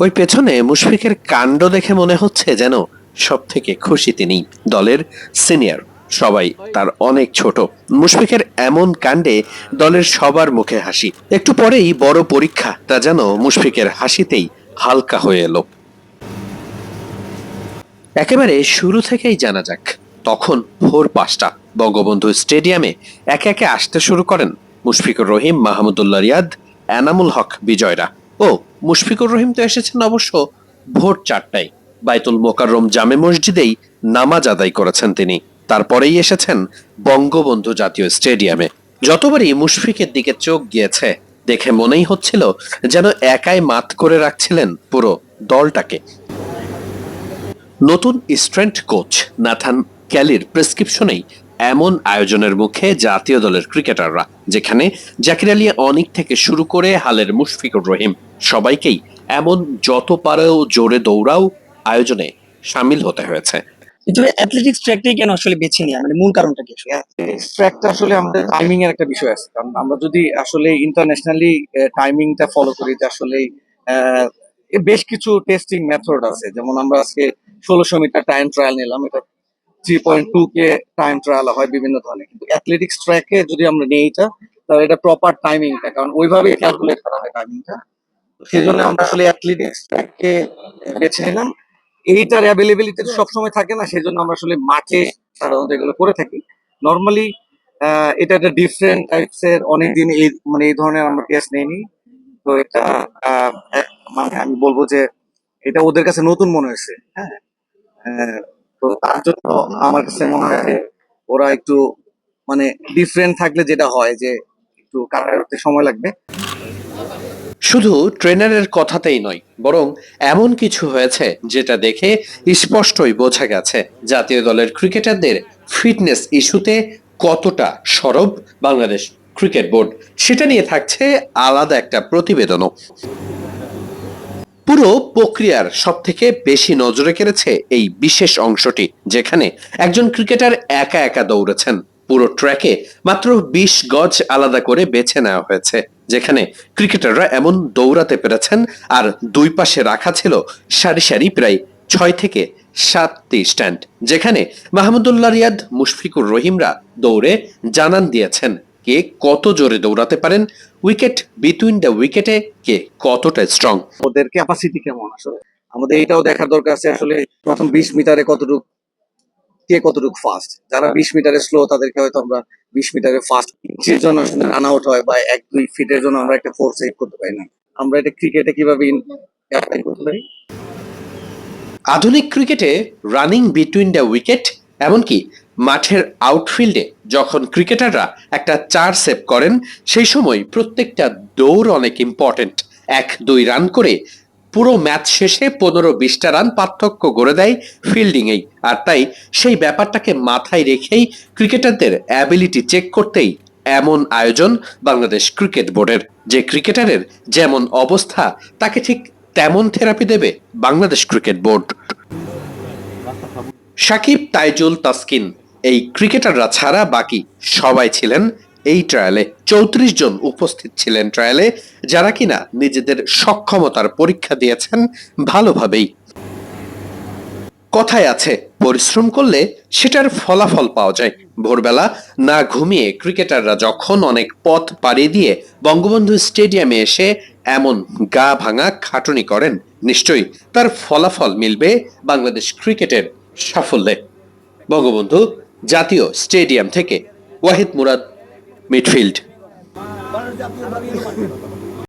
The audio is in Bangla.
ওই পেছনে মুশফিকের কাণ্ড দেখে মনে হচ্ছে যেন সব থেকে খুশি তিনি দলের সিনিয়র। সবাই তার অনেক ছোট। মুশফিকের এমন কাণ্ডে দলের সবার মুখে হাসি। একটু পরেই বড় পরীক্ষা তা যেন মুশফিকের হাসিতেই হালকা হয়ে এলো। একেবারে শুরু থেকেই জানা যাক, তখন ভোর পাঁচটা, বঙ্গবন্ধু স্টেডিয়ামে একে একে আসতে শুরু করেন মুশফিকুর রহিম, মাহমুদুল্লাহ রিয়াদ, এনামুল হক, বিজয়রা। ও, মুশফিকুর রহিম তো এসেছেন অবশ্য ভোর চারটায়। বাইতুল মোকাররম জামে মসজিদেই নামাজ আদায় করেছেন তিনি। তারপরেই এসেছেন বঙ্গবন্ধু জাতীয় স্টেডিয়ামে। যতবারই মুশফিকের দিকে চোখ গিয়েছে, দেখে মনেই হচ্ছিল যেন একাই মাত করে রাখছিলেন পুরো দলটাকে। নতুন স্ট্রেন্থ কোচ নাথান ক্যালির প্রেসক্রিপশনেই এমন আয়োজনের মুখে জাতীয় দলের ক্রিকেটাররা যেখানে জাকির আলী অনিক থেকে শুরু করে হালের মুশফিকুর রহিম সবাইকেই এমন যত পারেও জোরে দৌড়াও আয়োজনে সামিল হতে হয়েছে। কিন্তু অ্যাথলেটিক্স ট্র্যাকটাই কেন আসলে বেছে নেওয়া মানে মূল কারণটা কি আসলে? ট্র্যাকটা আসলে আমাদের টাইমিং এর একটা বিষয় আছে। কারণ আমরা যদি আসলে ইন্টারন্যাশনালি টাইমিংটা ফলো করি যে আসলে আহ, বেশ কিছু টেস্টিং মেথড আছে। যেমন আমরা আজকে ষোলোশো মিটার টাইম ট্রায়াল নিলাম। এটা three point two K time trial হয় বিভিন্ন ধরনের। কিন্তু অ্যাথলেটিক্স ট্র্যাকে যদি আমরা নিই এটা, তাহলে এটা প্রপার টাইমিংটা কারণ ওইভাবে ক্যালকুলেট করা হয় টাইমিংটা সেই জন্য আমরা আসলে অ্যাথলেটিক্স ট্র্যাককে বেছে নিলাম। এইটার অ্যাভেলেবিলিটি সবসময় থাকে না, সেই জন্য আমরা আসলে মাঠে সাধারণত এগুলো করে থাকি। নর্মালি এটা একটা ডিফারেন্ট টাইপস এর অনেকদিন এই মানে এই ধরনের আমরা টেস্ট নেইনি। তো এটা মানে আমি বলব যে এটা ওদের কাছে নতুন মনে হয়েছে হ্যাঁ? তো তার জন্য আমার কাছে মনে হয় ওরা একটু মানে ডিফারেন্ট থাকলে যেটা হয় যে একটু কাটার করতে সময় লাগবে। শুধু ট্রেনারের কথাতেই নয়, বরং এমন কিছু হয়েছে যেটা দেখে স্পষ্টই বোঝা গেছে জাতীয় দলের ক্রিকেটারদের ফিটনেস ইস্যুতে কতটা সরব বাংলাদেশ ক্রিকেট বোর্ড। সেটা নিয়ে থাকছে আলাদা একটা প্রতিবেদনও। পুরো প্রক্রিয়ার সব থেকে বেশি নজরে কেড়েছে এই বিশেষ অংশটি, যেখানে একজন ক্রিকেটার একা একা দৌড়েছেন। পুরো ট্র্যাকে মাত্র বিশ গজ আলাদা করে বেছে নেওয়া হয়েছে, যেখানে ক্রিকেটাররা এমন দৌড়াতে পেরেছেন আর দুই পাশে রাখা ছিল সারি সারি প্রায় ছয় থেকে সাতটি স্ট্যান্ড, যেখানে মাহমুদুল্লাহ রিয়াদ, মুশফিকুর রহিমরা দৌড়ে জানান দিয়েছেন। কে কত জোরে দৌড়াতে পারেন উইকেট বিটুইন দ্য উইকেটে কে কতটা স্ট্রং ওদের ক্যাপাসিটি কেমন আসলে? আমাদের এটাও দেখার দরকার আছে আসলে প্রথম বিশ মিটারে কতটুক কে কতটুকু ফাস্ট যারা বিশ মিটারে স্লো তাদেরকে হয়তো আমরা বিশ মিটারে ফাস্ট ইঞ্চির জন্য রান আউট হয় বা এক দুই ফিটের জন্য আমরা একটা ফোর সেভ করতে পারি না। আমরা এটা ক্রিকেটে কীভাবে অ্যাপ্লাই করতে পারি? আধুনিক ক্রিকেটে রানিং বিটুইন দ্য উইকেট এমনকি মাঠের আউটফিল্ডে যখন ক্রিকেটাররা একটা চার সেভ করেন, সেই সময় প্রত্যেকটা দৌড় অনেক ইম্পর্টেন্ট এক দুই রান করে পুরো ম্যাচ শেষে পনেরো বিশটা রান পার্থক্য গড়ে দেয় ফিল্ডিংয়েই আর তাই সেই ব্যাপারটাকে মাথায় রেখেই ক্রিকেটারদের অ্যাবিলিটি চেক করতেই এমন আয়োজন বাংলাদেশ ক্রিকেট বোর্ডের যে ক্রিকেটারের যেমন অবস্থা, তাকে ঠিক তেমন থেরাপি দেবে বাংলাদেশ ক্রিকেট বোর্ড সাকিব, তাইজুল, তাসকিন এই ক্রিকেটাররা ছাড়া বাকি সবাই ছিলেন এই ট্রায়ালে চৌত্রিশ জন উপস্থিত ছিলেন ট্রায়ালে যারা কিনা নিজেদের সক্ষমতার পরীক্ষা দিয়েছেন ভালোভাবেই। কথায় আছে, পরিশ্রম করলে সেটার ফলাফল পাওয়া যায়। ভোরবেলা না ঘুমিয়ে ক্রিকেটাররা যখন অনেক পথ পাড়ি দিয়ে বঙ্গবন্ধু স্টেডিয়ামে এসে এমন গা ভাঙা খাটুনি করেন, নিশ্চয়ই তার ফলাফল মিলবে বাংলাদেশ ক্রিকেটের সাফল্যে। বঙ্গবন্ধু জাতীয় স্টেডিয়াম থেকে ওয়াহিদ মুরাদ মিডফিল্ড।